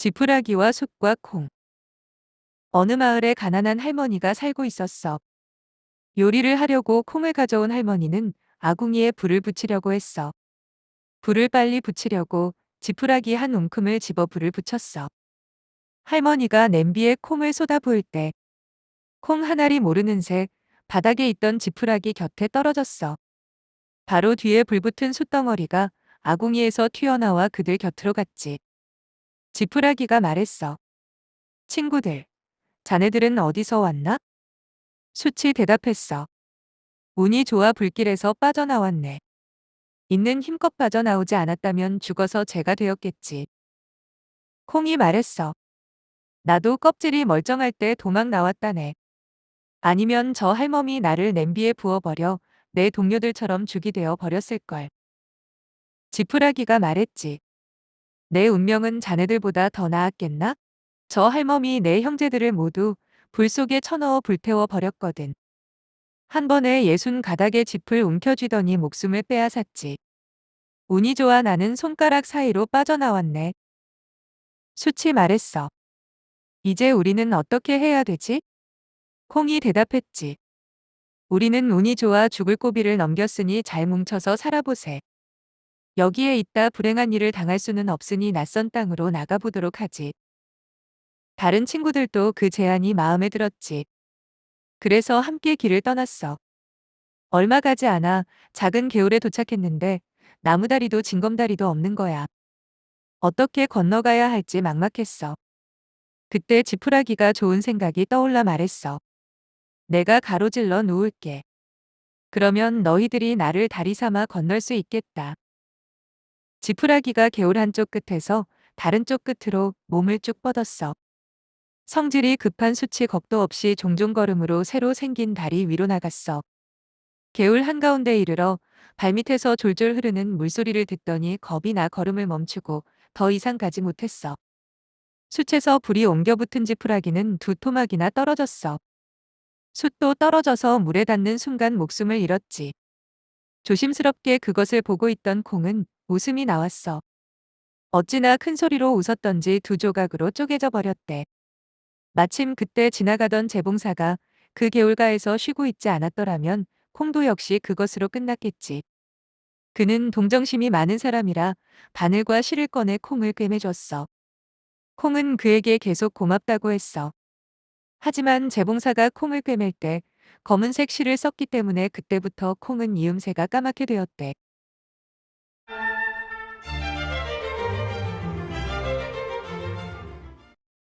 지푸라기와 숯과 콩. 어느 마을에 가난한 할머니가 살고 있었어. 요리를 하려고 콩을 가져온 할머니는 아궁이에 불을 붙이려고 했어. 불을 빨리 붙이려고 지푸라기 한 움큼을 집어 불을 붙였어. 할머니가 냄비에 콩을 쏟아부을 때콩한 알이 모르는 새 바닥에 있던 지푸라기 곁에 떨어졌어. 바로 뒤에 불붙은 숯덩어리가 아궁이에서 튀어나와 그들 곁으로 갔지. 지푸라기가 말했어. 친구들, 자네들은 어디서 왔나? 숯이 대답했어. 운이 좋아 불길에서 빠져나왔네. 있는 힘껏 빠져나오지 않았다면 죽어서 죄가 되었겠지. 콩이 말했어. 나도 껍질이 멀쩡할 때 도망 나왔다네. 아니면 저 할멈이 나를 냄비에 부어버려 내 동료들처럼 죽이 되어 버렸을걸. 지푸라기가 말했지. 내 운명은 자네들보다 더 나았겠나? 저 할멈이 내 형제들을 모두 불 속에 쳐넣어 불태워 버렸거든. 한 번에 예순 가닥의 짚을 움켜쥐더니 목숨을 빼앗았지. 운이 좋아 나는 손가락 사이로 빠져나왔네. 수치 말했어. 이제 우리는 어떻게 해야 되지? 콩이 대답했지. 우리는 운이 좋아 죽을 고비를 넘겼으니 잘 뭉쳐서 살아보세. 여기에 있다 불행한 일을 당할 수는 없으니 낯선 땅으로 나가보도록 하지. 다른 친구들도 그 제안이 마음에 들었지. 그래서 함께 길을 떠났어. 얼마 가지 않아 작은 개울에 도착했는데 나무다리도 징검다리도 없는 거야. 어떻게 건너가야 할지 막막했어. 그때 지푸라기가 좋은 생각이 떠올라 말했어. 내가 가로질러 누울게. 그러면 너희들이 나를 다리 삼아 건널 수 있겠다. 지푸라기가 개울 한쪽 끝에서 다른 쪽 끝으로 몸을 쭉 뻗었어. 성질이 급한 수치 겁도 없이 종종 걸음으로 새로 생긴 다리 위로 나갔어. 개울 한가운데 이르러 발밑에서 졸졸 흐르는 물소리를 듣더니 겁이 나 걸음을 멈추고 더 이상 가지 못했어. 숯에서 불이 옮겨 붙은 지푸라기는 두 토막이나 떨어졌어. 숯도 떨어져서 물에 닿는 순간 목숨을 잃었지. 조심스럽게 그것을 보고 있던 콩은 웃음이 나왔어. 어찌나 큰 소리로 웃었던지 두 조각으로 쪼개져 버렸대. 마침 그때 지나가던 재봉사가 그 개울가에서 쉬고 있지 않았더라면 콩도 역시 그것으로 끝났겠지. 그는 동정심이 많은 사람이라 바늘과 실을 꺼내 콩을 꿰매줬어. 콩은 그에게 계속 고맙다고 했어. 하지만 재봉사가 콩을 꿰맬 때 검은색 실을 썼기 때문에 그때부터 콩은 이음새가 까맣게 되었대.